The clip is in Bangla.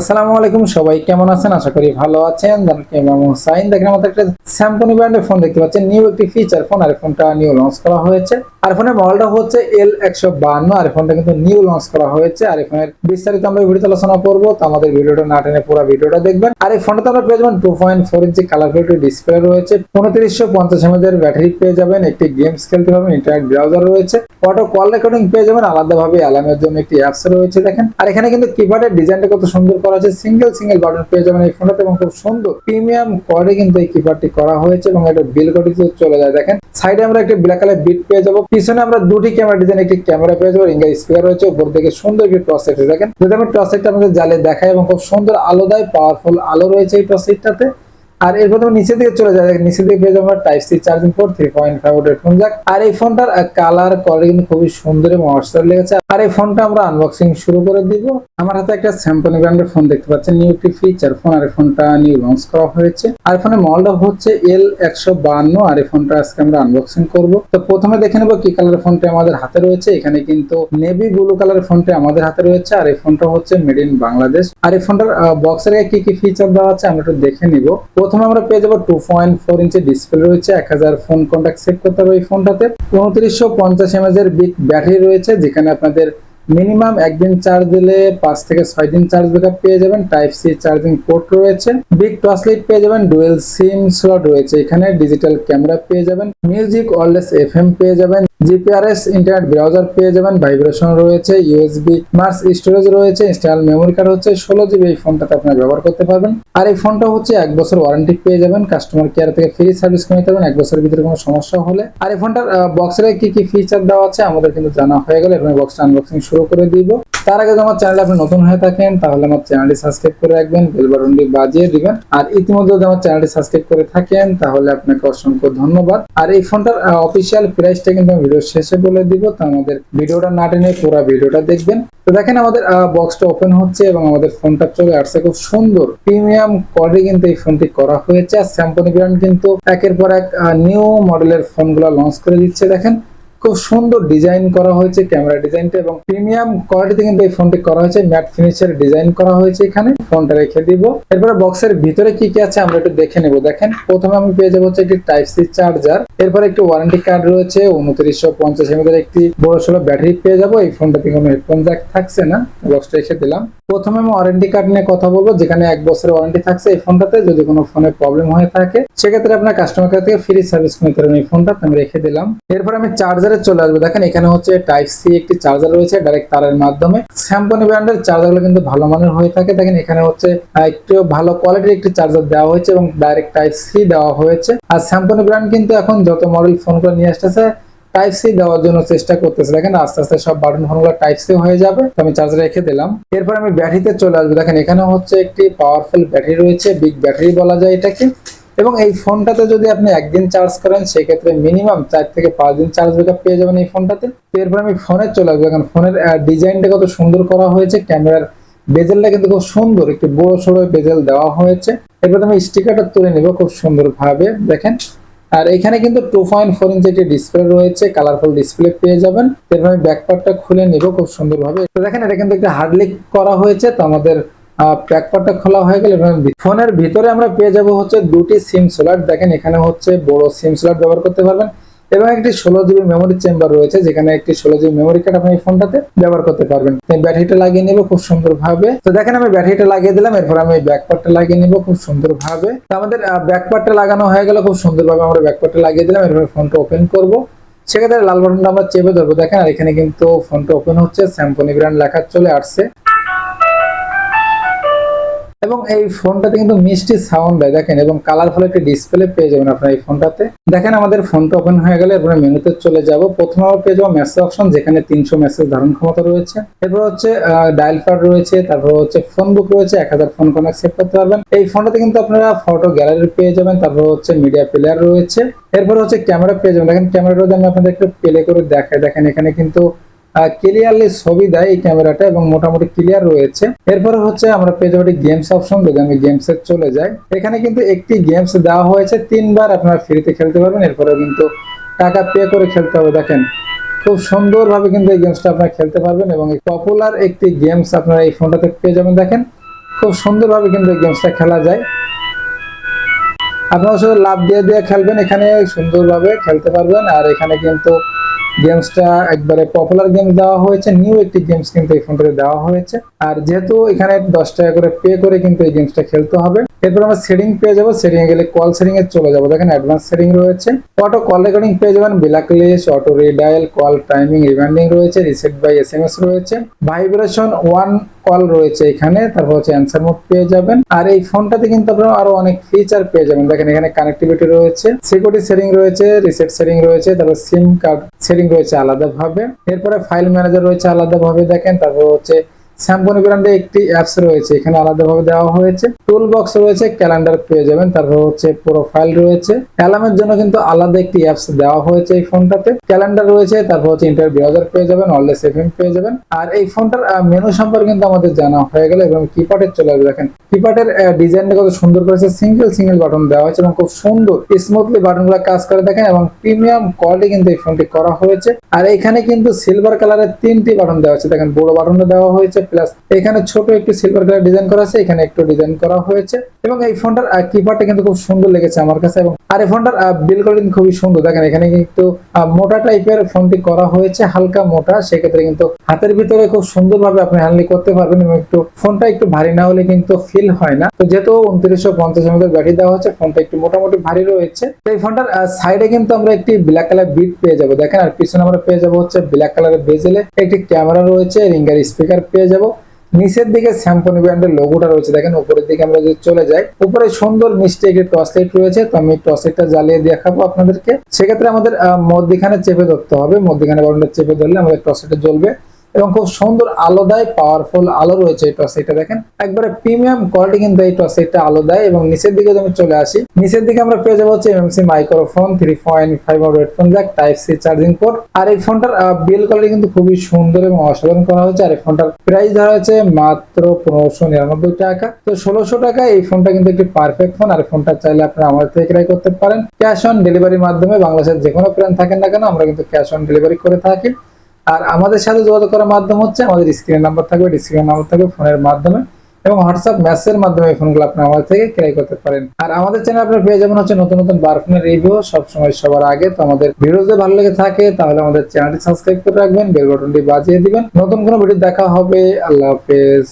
আসসালামু আলাইকুম, সবাই কেমন আছেন? আশা করি ভালো আছেন। সাইন দেখেন, আমাদের একটা স্যামসং ব্র্যান্ডের ফোন দেখতে পাচ্ছেন। নিউ একটি ফিচার ফোন আর ফোনটা নিউ লঞ্চ করা হয়েছে। আর ফোনের মডেলটা হচ্ছে এল একশো বান্ন আর ফোনটা কিন্তু নিউ লঞ্চ করা হয়েছে। আর ফোনের বিস্তারিত আমরা ভিডিওতে আলোচনা করব। তো আমাদের ভিডিওটা না টেনে পুরো ভিডিওটা দেখবেন। আর এই ফোনটাতে আমরা পেয়ে যাবেন two point four inch colour filter display রয়েছে। উনত্রিশশো পঞ্চাশ এমএজের ব্যাটারি পেয়ে যাবেন। একটি গেমস খেলতে পারবেন ইন্টারনেট ব্রাউজার রয়েছে। অটো কল রেকর্ডিং পেয়ে যাবেন। আলাদাভাবে অ্যালার্মের জন্য একটি অ্যাপস রয়েছে, দেখেন। আর এখানে কিন্তু কিবোর্ডের ডিজাইনটা কত সুন্দর করা আছে সিঙ্গেল সিঙ্গেল বাটন পেয়ে যাবেন এই ফোনটাতে এবং খুব সুন্দর প্রিমিয়াম করে কিন্তু এই কিপারটি করা হয়েছে এবং এটা বিল কোয়ালিটিতে চলে যায়। দেখেন সাইডে আমরা একটি ব্ল্যাক কালার বিট পেয়ে যাব। পিছনে আমরা দুটি ক্যামেরা ডিজাইন একটি ক্যামেরা পেয়ে যাব। রিঙ্গার স্পিকার রয়েছে, উপর থেকে সুন্দর একটি টস সেট দেখেন, যদি আমি টস সেটটা আমাদের জালে দেখাই এবং খুব সুন্দর আলো দেয় পাওয়ারফুল আলো রয়েছে এই টস সেটটাতে আর এরপর তুমি নিচে দিকে চলে যায়। নিচে দিকে পেয়ে যাব type C charging port three point five headphone jack আর এই ফোনটার কালার কোয়ালিটি কিন্তু খুবই সুন্দর এবং লেগেছে। আর এই ফোনটা আমরা আনবক্সিং শুরু করে দিব। আমার হাতে একটা স্যামসং ব্র্যান্ডের ফোন দেখতে পাচ্ছেন। নিউ একটি ফিচার ফোন আর এই ফোনটা নিউ লঞ্চ করা হয়েছে। আর ফোনের মডেলটা হচ্ছে এল একশো বান্ন। আর এই ফোনটা আজকে আমরা আনবক্সিং করব। তো প্রথমে দেখে নেব কি কালারের ফোনটা আমাদের হাতে রয়েছে। এখানে কিন্তু নেভি ব্লু কালারের ফোনটা আমাদের হাতে রয়েছে। আর এই ফোনটা হচ্ছে মেড ইন বাংলাদেশ। আর এই ফোনটার বক্সের কি কি ফিচার দেওয়া আছে আমরা একটু দেখে নিব। প্রথমে আমরা পেয়ে যাব two point four inch display রয়েছে, এক হাজার ফোন কন্ট্যাক্ট সেভ করতে হবে এই ফোনটাতে উনত্রিশশো পঞ্চাশ এমএজ এর বিগ ব্যাটারি রয়েছে, যেখানে আপনাদের মিনিমাম একদিন চার্জ দিলে পাঁচ থেকে ছয় দিন চার্জ ব্যাকআপ পেয়ে যাবেন। টাইপ সি চার্জিং পোর্ট রয়েছে। বিগ টর্চ লাইট পেয়ে যাবেন ডুয়েল সিম স্লট রয়েছে এখানে ডিজিটাল ক্যামেরা পেয়ে যাবেন। মিউজিক অললেস এফএম পেয়ে যাবেন জিপিআরএস ইন্টারনেট ব্রাউজার পেয়ে যাবেন ভাইব্রেশন রয়েছে ইউএসবি মার্স স্টোরেজ রয়েছে ইনস্টল মেমোরি কার্ড হচ্ছে, ষোলো জিবি এই ফোনটাতে আপনারা ব্যবহার করতে পারবেন। আর এই ফোনটা হচ্ছে এক বছর ওয়ারেন্টি পেয়ে যাবেন কাস্টমার কেয়ার থেকে ফ্রি সার্ভিস করে পারবেন, এক বছরের ভিতরে কোনো সমস্যা হলে। আর এই ফোনটার বক্সের কি কি ফিচার দেওয়া আছে আমাদের কিন্তু জানা হয়ে গেলে, এখানে বক্সটা আনবক্সিং শুরু করে দিব। তার আগে আমার চ্যানেলে আপনি নতুন হয়ে থাকেন, তাহলে আমার চ্যানেলটি সাবস্ক্রাইব করে রাখবেন বেল বাটনটি বাজিয়ে দিবেন। আর ইতিমধ্যে যদি আমার চ্যানেলটি সাবস্ক্রাইব করে থাকেন, তাহলে আপনাকে অসংখ্য ধন্যবাদ। আর এই ফোনটার অফিসিয়াল প্রাইসটা কিন্তু আমি ভিডিও শেষে বলে দিব, তো আমাদের ভিডিওটা না টেনে পুরো ভিডিওটা দেখবেন। তো দেখেন আমাদের বক্সটা ওপেন হচ্ছে এবং আমাদের ফোনটা চলে আসছে। খুব সুন্দর প্রিমিয়াম কোয়ালিটি কিন্তু এই ফোনটি করা হয়েছে। আর স্যামসং ব্র্যান্ড কিন্তু একের পর এক নিউ মডেলের ফোনগুলো লঞ্চ করে দিচ্ছে, দেখেন। খুব সুন্দর ডিজাইন করা হয়েছে ক্যামেরা ডিজাইনটা এবং প্রিমিয়াম কোয়ালিটিতে কিন্তু এই ফোনটি করা হয়েছে। ম্যাট ফিনিশের ডিজাইন করা হয়েছে এখানে। ফোনটা রেখে দিব। এরপরে বক্সের ভিতরে কি কি আছে আমরা একটু দেখে নেব। দেখেন, প্রথমে আমি পেয়ে যাব হচ্ছে একটি টাইপ সি চার্জার এরপরে একটি ওয়ারেন্টি কার্ড রয়েছে। উনত্রিশশো পঞ্চাশ এম একটি বড় সড়ো ব্যাটারি পেয়ে যাব। এই ফোনটাতে কোনো হেডফোন জ্যাক থাকছে না। বক্সটা রেখে দিলাম। প্রথমে আমি ওয়ারেন্টি কার্ড নিয়ে কথা বলব। যেখানে এক বছরের ওয়ারেন্টি থাকছে এই ফোনটাতে যদি কোনো ফোনে প্রবলেম হয়ে থাকে, সেক্ষেত্রে আপনার কাস্টমার কেয়ার থেকে ফ্রি সার্ভিস নিতে এই ফোনটা আমি রেখে দিলাম। এরপর আমি চার্জারে চলে আসব। দেখেন, এখানে হচ্ছে টাইপ সি একটি চার্জার রয়েছে ডাইরেক্ট তারের মাধ্যমে। স্যামসং ব্র্যান্ডের চার্জারগুলো কিন্তু ভালো মানের হয়ে থাকে। দেখেন, এখানে হচ্ছে একটু ভালো কোয়ালিটির একটি চার্জার দেওয়া হয়েছে এবং ডাইরেক্ট টাইপ সি দেওয়া হয়েছে। আর স্যামসং ব্র্যান্ড কিন্তু এখন যত মডেল ফোনগুলো নিয়ে আসতেছে টাইপ সি দেওয়ার জন্য চেষ্টা করতেছে। দেখেন, আস্তে আস্তে সব বাটন ফোনগুলো টাইপ সি হয়ে যাবে। আমি চার্জ রেখে দিলাম। এরপর আমি ব্যাটারিতে চলে আসব। দেখেন, এখানে হচ্ছে একটি পাওয়ারফুল ব্যাটারি রয়েছে বিগ ব্যাটারি বলা যায় এটাকে। এবং এই ফোনটাতে যদি আপনি একদিন চার্জ করেন, সেক্ষেত্রে মিনিমাম চার থেকে পাঁচ দিন চার্জ ব্যাকআপ পেয়ে যাবেন এই ফোনটাতে। এরপর আমি ফোনে চলে আসব। এখন ফোনের ডিজাইনটা কত সুন্দর করা হয়েছে। ক্যামেরার বেজেলটা কিন্তু খুব সুন্দর, একটি বড় সড়ো বেজেল দেওয়া হয়েছে। এরপর আমি স্টিকারটা তুলে নিব খুব সুন্দর ভাবে দেখেন। আর এখানে কিন্তু টু পয়েন্ট ফোর ইঞ্চি একটি ডিসপ্লে রয়েছে কালারফুল ডিসপ্লে পেয়ে যাবেন। এরপর আমি ব্যাকপার্টটা খুলে নিব খুব সুন্দরভাবে। তো দেখেন, এটা কিন্তু একটা হার্ডলিক করা হয়েছে। তো আমাদের প্যাকপারটা খোলা হয়ে গেলে ফোনের ভিতরে আমরা পেয়ে যাব হচ্ছে দুটি সিম স্লট দেখেন, এখানে হচ্ছে বড় সিম স্লট ব্যবহার করতে পারবেন এবং একটি ষোলো জিবি মেমোরি চেম্বার রয়েছে, যেখানে একটি ষোলো জিবি মেমোরি কার্ড আপনি ফোনটাতে ব্যবহার করতে পারবেন। ব্যাটারিটা লাগিয়ে নেব খুব সুন্দর ভাবে তো দেখেন, আমি ব্যাটারিটা লাগিয়ে দিলাম, এরপর আমি ব্যাকপার্টটা লাগিয়ে নিব খুব সুন্দর ভাবে তো আমাদের ব্যাকপার্টটা লাগানো হয়ে গেল খুব সুন্দর ভাবে আমরা ব্যাকপার্টটা লাগিয়ে দিলাম, এরপর ফোনটা ওপেন করব। সেক্ষেত্রে লাল বাটনটা আমরা চেপে ধরবো। দেখেন, আর এখানে কিন্তু ফোনটা ওপেন হচ্ছে স্যামসং ব্র্যান্ড লেখা চলে আসছে। এবং এই ফোনটাতে কিন্তু মিষ্টি সাউন্ড দেয় দেখেন, এবং কালারফুল একটি ডিসপ্লে পেয়ে যাবেন আপনার এই ফোনটাতে। দেখেন, আমাদের ফোনটা ওপেন হয়ে গেলে এরপরে মেনুতে চলে যাব। প্রথমে আমরা পেয়ে যাব মেসেজ অপশন যেখানে তিনশো মেসেজ ধারণ ক্ষমতা রয়েছে। এরপর হচ্ছে ডায়াল প্যাড রয়েছে, তারপর হচ্ছে ফোন বুক রয়েছে, এক হাজার ফোন কনেক্ট সেভ করতে পারবেন। এই ফোনটাতে কিন্তু আপনারা ফটো গ্যালারি পেয়ে যাবেন, তারপর হচ্ছে মিডিয়া প্লেয়ার রয়েছে। এরপর হচ্ছে ক্যামেরা পেয়ে যাবেন। দেখেন ক্যামেরাটা আমি আপনাদের একটু প্লে করে দেখাই, দেখেন, এখানে কিন্তু ক্লিয়ারলি ছবি দেয় এই ক্যামেরাটা এবং মোটামুটি ক্লিয়ার রয়েছে। এরপরে হচ্ছে আমরা পেয়ে যাব গেমস অপশন যদি আমি গেমস এর চলে যাই। এখানে কিন্তু একটি গেমস দেওয়া হয়েছে, তিনবার আপনারা ফ্রিতে খেলতে পারবেন। এরপরে কিন্তু টাকা পে করে খেলতে হবে। দেখেন, খুব সুন্দরভাবে কিন্তু এই গেমসটা আপনারা খেলতে পারবেন এবং পপুলার একটি গেমস আপনারা এই ফোনটাতে পেয়ে যাবেন। দেখেন, খুব সুন্দরভাবে কিন্তু এই গেমসটা খেলা যায়। আপনারা শুধু লাভ দিয়ে দিয়ে খেলবেন, এখানে সুন্দরভাবে খেলতে পারবেন। আর এখানে কিন্তু গেমসটা একবারে পপুলার গেম দেওয়া হয়েছে। নিউ একটি গেমস কিন্তু এই ফোনটাতে দেওয়া হয়েছে। আর যেহেতু এখানে দশ টাকা করে পে করে কিন্তু এই গেমসটা খেলতে হবে। এরপর আমরা সেটিং পেয়ে যাব। সেটিং এ গেলে কল সেটিং এ চলে যাব। দেখেন অ্যাডভান্স সেটিং রয়েছে। অটো কল রেকর্ডিং পেয়ে যাবেন। Black list auto redial call timing reminding রয়েছে। Reset by S M S রয়েছে। ভাইব্রেশন ওয়ান কল রয়েছে এখানে। তারপর হচ্ছে অ্যান্সার মোড পেয়ে যাবেন। আর এই ফোনটাতে কিন্তু আপনারা আরও অনেক ফিচার পেয়ে যাবেন। দেখেন এখানে কানেক্টিভিটি রয়েছে। সিকিউরিটি সেটিং রয়েছে রিসেট সেটিং রয়েছে, তারপর সিম কার্ড সেটিং রয়েছে আলাদাভাবে। এরপরে ফাইল ম্যানেজার রয়েছে আলাদাভাবে। দেখেন তারপর হচ্ছে স্যামসং ব্র্যান্ডে একটি অ্যাপস রয়েছে, এখানে আলাদাভাবে দেওয়া হয়েছে। টুল বক্স রয়েছে ক্যালেন্ডার পেয়ে যাবেন, তারপর হচ্ছে প্রোফাইল রয়েছে। অ্যালার্মের জন্য কিন্তু আলাদা একটি অ্যাপস দেওয়া হয়েছে এই ফোনটাতে। ক্যালেন্ডার রয়েছে, তারপর হচ্ছে ইন্টার ব্রাউজার পেয়ে যাবেন অলডেস এফএম পেয়ে যাবেন। আর এই ফোনটার মেনু সম্পর্কে কিন্তু আমাদের জানা হয়ে গেল এবং কিপ্যাডের চলে আসবে। দেখেন কিপ্যাডের ডিজাইনটা কত সুন্দর করেছে সিঙ্গেল সিঙ্গেল বাটন দেওয়া হয়েছে এবং খুব সুন্দর স্মুথলি বাটনগুলো কাজ করে দেখেন এবং প্রিমিয়াম কোয়ালিটি কিন্তু এই ফোনটি করা হয়েছে। আর এখানে কিন্তু সিলভার কালারের তিনটি বাটন দেওয়া হয়েছে। দেখেন, বড় বাটনটা দেওয়া হয়েছে প্লাস এখানে ছোট একটি সিলভার কালার ডিজাইন করা আছে, এখানে একটু ডিজাইন করা হয়েছে। এবং এই ফোনটার কিপারটা কিন্তু খুব সুন্দর লেগেছে আমার কাছে। এবং আর এই ফোনটার বিল খুবই সুন্দর। দেখেন, এখানে কিন্তু মোটা টাইপের ফোনটি করা হয়েছে, হালকা মোটা। সেক্ষেত্রে কিন্তু হাতের ভিতরে খুব সুন্দরভাবে আপনি হ্যান্ডলি করতে পারবেন এবং একটু, ফোনটা একটু ভারী না হলে কিন্তু ফিল হয় না। তো যেহেতু উনত্রিশশো পঞ্চাশ এমএর ব্যাটারি দেওয়া ফোনটা একটু মোটামুটি ভারী রয়েছে। তো এই ফোনটার সাইডে কিন্তু আমরা একটি ব্ল্যাক কালার বিট পেয়ে যাব। দেখেন, আর পিছনে আমরা পেয়ে যাব হচ্ছে ব্ল্যাক কালারের বেজেলে একটি ক্যামেরা রয়েছে রিঙ্গার স্পিকার পেয়ে যাব। নিচের দিকে স্যামসং ব্র্যান্ডের লোগোটা রয়েছে। দেখেন, উপরের দিকে আমরা যদি চলে যাই, উপরে সুন্দর মিষ্টি একটি টর্চ লাইট রয়েছে। তো আমি টর্চ লাইটটা জ্বালিয়ে দেখাবো আপনাদেরকে। সেক্ষেত্রে আমাদের মধ্যিখানে চেপে ধরতে হবে। মধ্যিখানে বাটনটা চেপে ধরলে আমাদের টর্চ লাইটটা জ্বলবে। এবং খুব সুন্দর আলো দেয় পাওয়ারফুল আলো রয়েছে এই টর্চ লাইটটা দেখেন। একবারে প্রিমিয়াম কোয়ালিটি কিন্তু এই টর্চ লাইটটা আলো দেয় এবং নিচের দিকে আমি চলে আসি, নিচের দিকে আমরা পেয়ে যাব হচ্ছে MMC microphone three point five headphone jack type C charging port আর এই ফোনটার বিল কোয়ালিটি কিন্তু খুবই সুন্দর এবং অসাধারণ করা হয়েছে। আর এই ফোনটার প্রাইস ধরা হয়েছে মাত্র পনেরোশো নিরানব্বই টাকা। তো ষোলোশো টাকা এই ফোনটা কিন্তু একটি পারফেক্ট ফোন আর ফোনটা চাইলে আপনারা আমাদের থেকে ক্রয় করতে পারেন। ক্যাশ অন ডেলিভারির মাধ্যমে বাংলাদেশের যে কোনো প্ল্যান থাকেন না কেন, আমরা কিন্তু ক্যাশ অন ডেলিভারি করে থাকি। আর আমাদের সাথে যোগাযোগ করার মাধ্যম হচ্ছে আমাদের স্ক্রিনের নাম্বার থাকবে স্ক্রিনের নাম্বার থাকবে ফোনের মাধ্যমে এবং হোয়াটসঅ্যাপ মেসেজের মাধ্যমে এই ফোনগুলো আপনি আমাদের থেকে ক্রয় করতে পারেন। আর আমাদের চ্যানেল আপনার পেয়ে যাবেন হচ্ছে নতুন নতুন বার ফোনের রিভিউ সবসময় সবার আগে। তো আমাদের ভিডিও যদি ভালো লেগে থাকে, তাহলে আমাদের চ্যানেলটি সাবস্ক্রাইব করে রাখবেন বেল বাটনটি বাজিয়ে দিবেন। নতুন কোনো ভিডিও দেখা হবে, আল্লাহ হাফেজ।